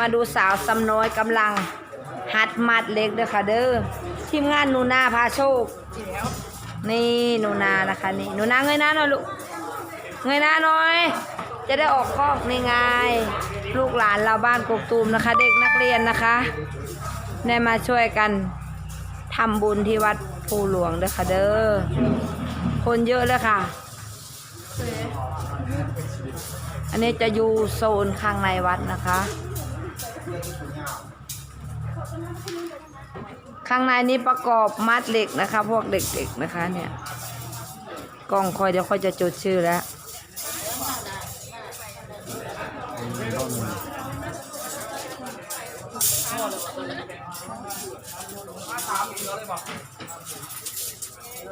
มาดูสาวสำน้อยกำลังหัดมัดเล็กเด้อค่ะเด้อทีมงานหนูนาพาโชค นี่หนูนานะคะนี่หนูนาเงยหน้าหน่อยลูกเงยหน้าหน่อย จะได้ออกคอกนี่ไงลูกหลานเราบ้านกกตูมนะคะ เด็กนักเรียนนะคะได้มาช่วยกันทำบุญที่วัดภูหลวงเด้อค่ะเด้อคนเยอะเลยค่ะ อันนี้จะอยู่โซนข้างในวัดนะคะ ข้างในนี้ประกอบมัดเหล็กนะคะ พวกเด็กๆนะคะเนี่ย กล้องคอยเดี๋ยวคอยจะจดชื่อแล้ว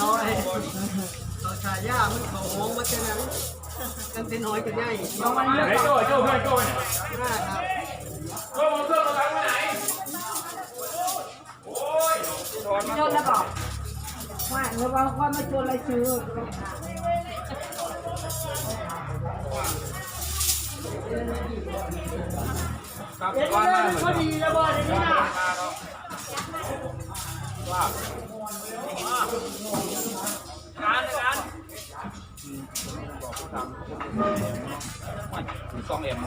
น้อยเขาชายามันเขาห้องมาเท่นั้นกันเป็นน้อยกันใหญ่น้อยไหนโจ้โจ้เพื่อนโจ้เนี่ยมาครับโจ้มองเครื่องมาตั้งไว้ไหนชนแล้วบอกว่าหรือว่าว่าไม่ชนอะไรชื่อครับว่ามาเหมือนกันดีแล้วบ่ได้นี่นะงานงาน สองเอ็ม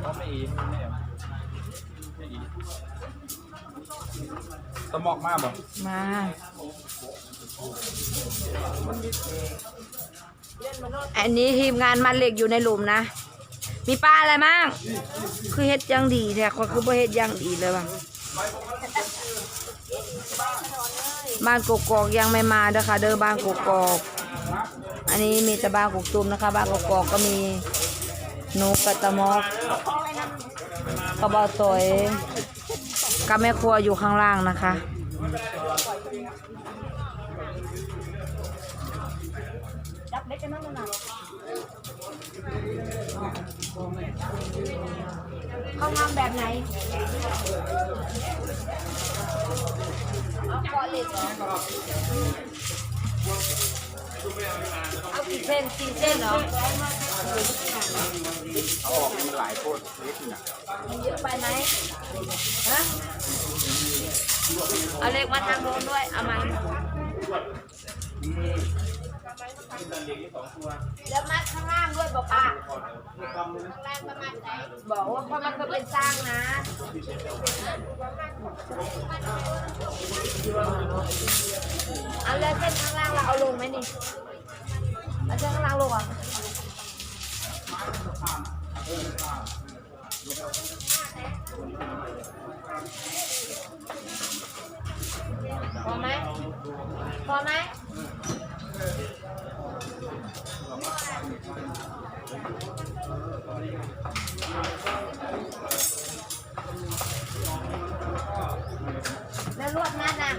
เขาไม่อีไม่เอ็มไม่อีสมอกมากบ่มาอันนี้ทีมงานมันเหล็กอยู่ในหลุมนะ มีปลาอะไรมั่งคือเฮ็ดอยังดีแต่คนคือบ่เฮ็ดอยังดีเลยว่ะบ้านกกอกยังไม่มาเด้อค่ะ เด้อบ้านกกอก อันนี้มีแต่บ้านกกตุมนะคะ บ้านกกอกก็มีนกกระตะมอกกระเบาตอยกับแม่ครัวอยู่ข้างล่างนะคะเขาทำแบบไหนเอาเกาะเหล็กเหรอเอากี่เส้นกี่เส้นเหรอเอาออกมันหลายโคตรเล็กนี่ะมันเยอะไปไหมฮะเอาเหล็กมาทางโน้นด้วย เอาไหม แล้วมัดข้างล่างด้วยบอกป้าข้างล่างก็มัดไหนบอกว่าเพราะมันก็เป็นสร้างนะเอาแล้วเส้นข้างล่างเราเอาลงไหมนี่เอาเส้นข้างล่างลงอะ พอไหมพอไหมแล้วลวดมัดนะ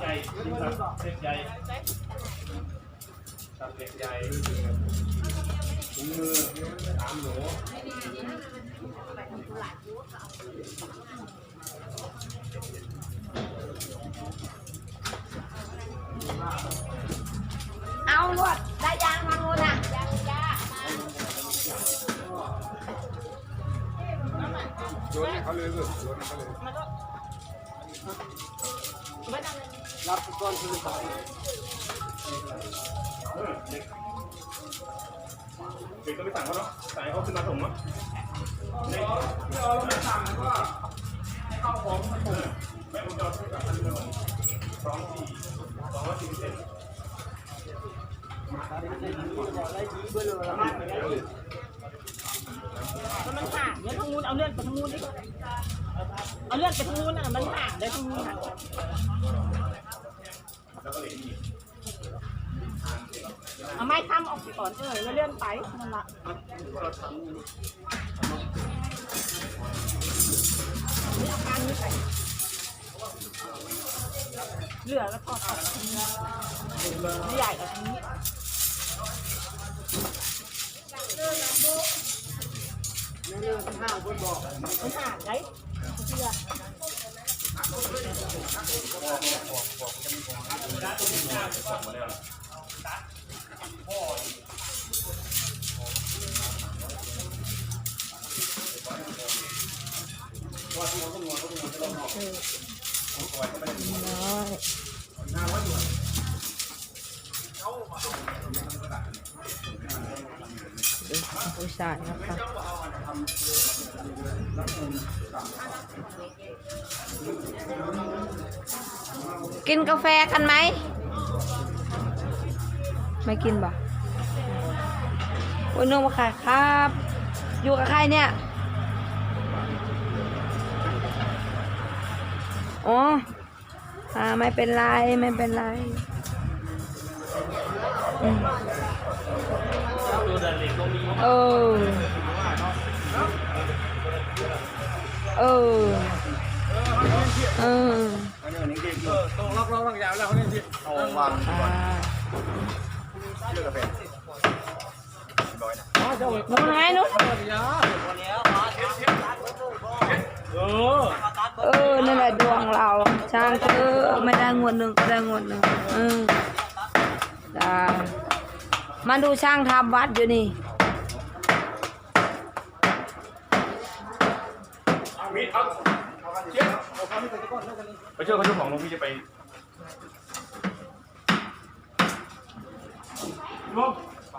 ใหญ่เล็กใหญ่ตัดเล็กใหญ่ถุงมือสามหนู เอาลวดได้ยางทาโน้นอะโยนให้เขาเลยลูกโยนให้เขาเลยรับก้อนคือเขาเด็กก็ไปสั่งเขาเนาะสั่งเขาขึ้นมาส่งเนาะเด็กที่เราไม่สั่งก็ให้เข้าของ มันห่างเดี๋ยวทางนู้นเอาเลื่อนไปทางนู้นดิเอาเลื่อนไปทางนู้นอะมันห่างเดี๋ยวทางนู้นอะแล้วก็เอาไม้ค้ำออกก่อนเออแล้วเลื่อนไปนั่นละ เหลือแล้วทอดออกไม่ใหญ่กับนี้เรื่องห้างบนบอกมันห่างไงเชื่อน้อ ผู้ชายนะคะกินกาแฟกันไหม ไม่กินบ่โอ้ยนุ่มค่ะครับ อยู่กับใครเนี่ย อ๋ออ่าไม่เป็นไรไม่เป็นไรอืมเออเออเออต้องล็อกล็อกล็อกยาวแล้วเขาเนี่ยที่เอาวางอ่าเลือกกาแฟนู้นไงนู้นเออเออนั่นแหละดว เราช่างเธอไม่ได้งวดหนึ่งก็ได้งวดหนึ่งเออจ้ามาดูช่างทำวัดอยู่นี่มีเอาเชี่ยไปช่วยเขาเจ้าของหลวงพี่จะไปลงไป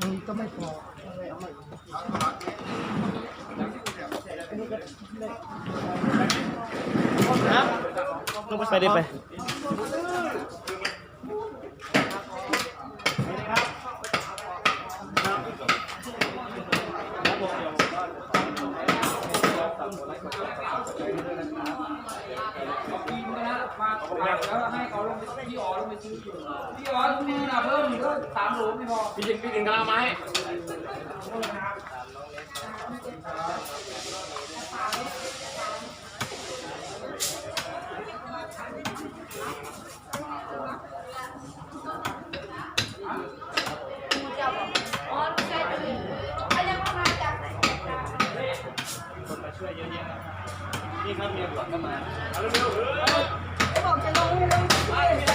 มันก็ไม่พอครับไปดิไป พี่จิงพี่จิงกำลังมาให้อ๋อลูกชายตัวนี้เขายังมาจาไหนนี่ครับเมียก่อนก็มาเอาเร็วๆเออบอกจะลงลง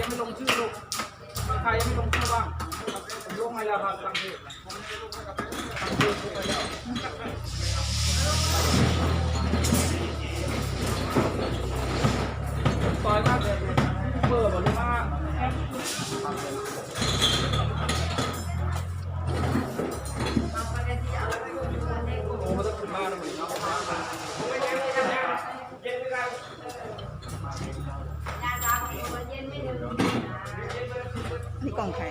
ยังไม่ลงชื่อลูกมีใครยังไม่ลงชื่อบ้างลงให้แล้วครับตั้งเพจตั้งเพจลงไปแล้วซอยมากเลยเบอร์บอลลยมากโอ้ไม่ต้องขึ้นมาแล้วเหมือนกัน กล่องไข่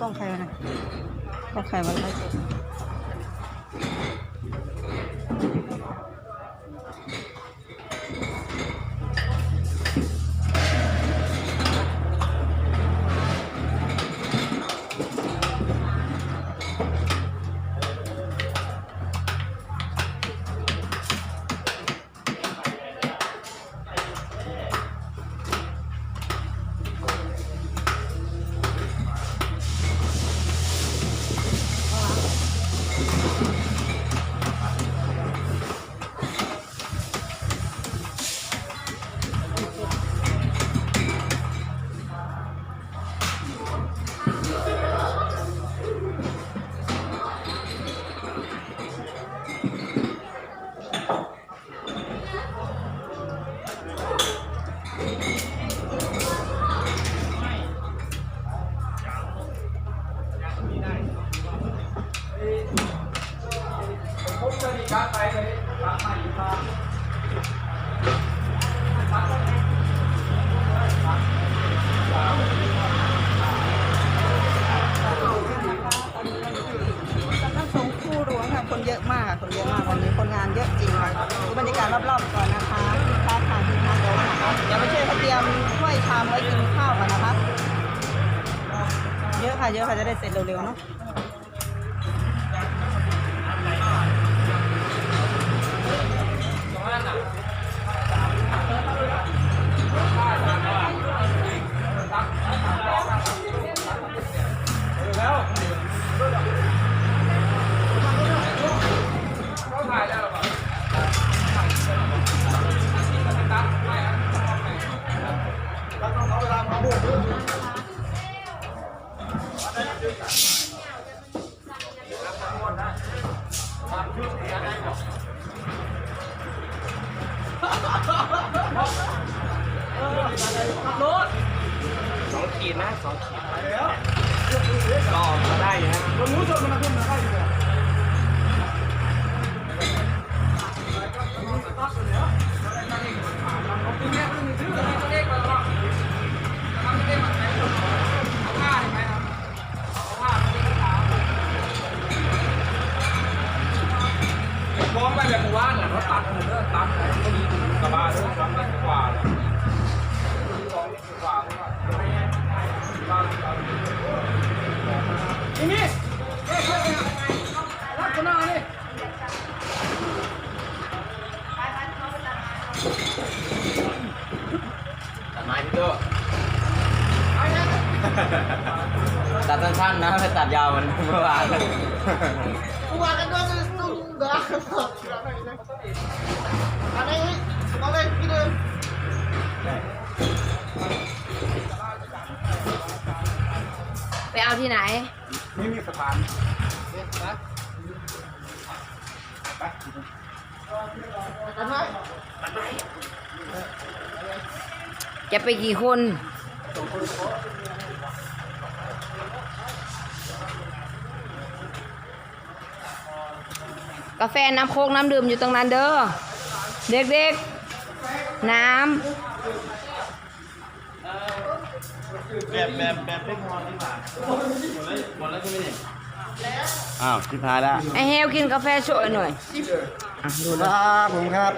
กล่องไข่วะนะกล่องไข่วันไรสด เยอะค่ะ ตัดไม้พี่โตตัดสั้นๆนะไม่ตัดยาวเหมันเมื่อวานกูว่ากันว่ามันตุ้งดาอันนี้มาเลยพี่เดิมไปเอาที่ไหนนี่มีสะพานนะ จะไปกี่คน กาแฟน้ำโคกน้ำดื่มอยู่ตรงนั้นเด้อ เด็กๆ น้ำแบบแบบแบบไม่พอที่ผ่าหมดแล้วหมดแล้วใช่ไหมเนี่ยอ้าวที่พายแล้วไอเฮลกินกาแฟโชยหน่อยอะดูนะรับผมครับ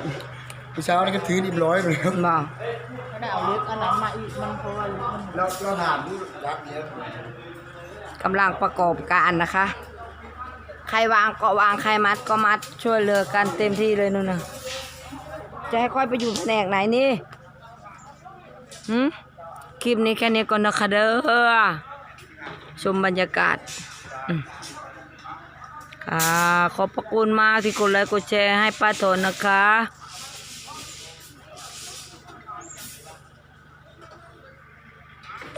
เช้านี่ก็ถือดิบร้อยไปแล้วบม่ได้ เอาเล็กอันนั้นมาอีกมันเพราะว่ามันเราเราถามผู้รักเยอะกำลังประกอบการนะคะ ใครวางก็วางใครมัดก็มัดช่วยเหลือกันเต็มที่เลยนู่นน่ะจะให้ค่อยไปอยู่แผนกไหนนี่หืมคลิปนี้แค่นี้ก่อนนะคะเด้อชมบรรยากาศอืมค่ะขอบพระคุณมากที่กดไลค์กดแชร์ให้ป้าโทนนะคะ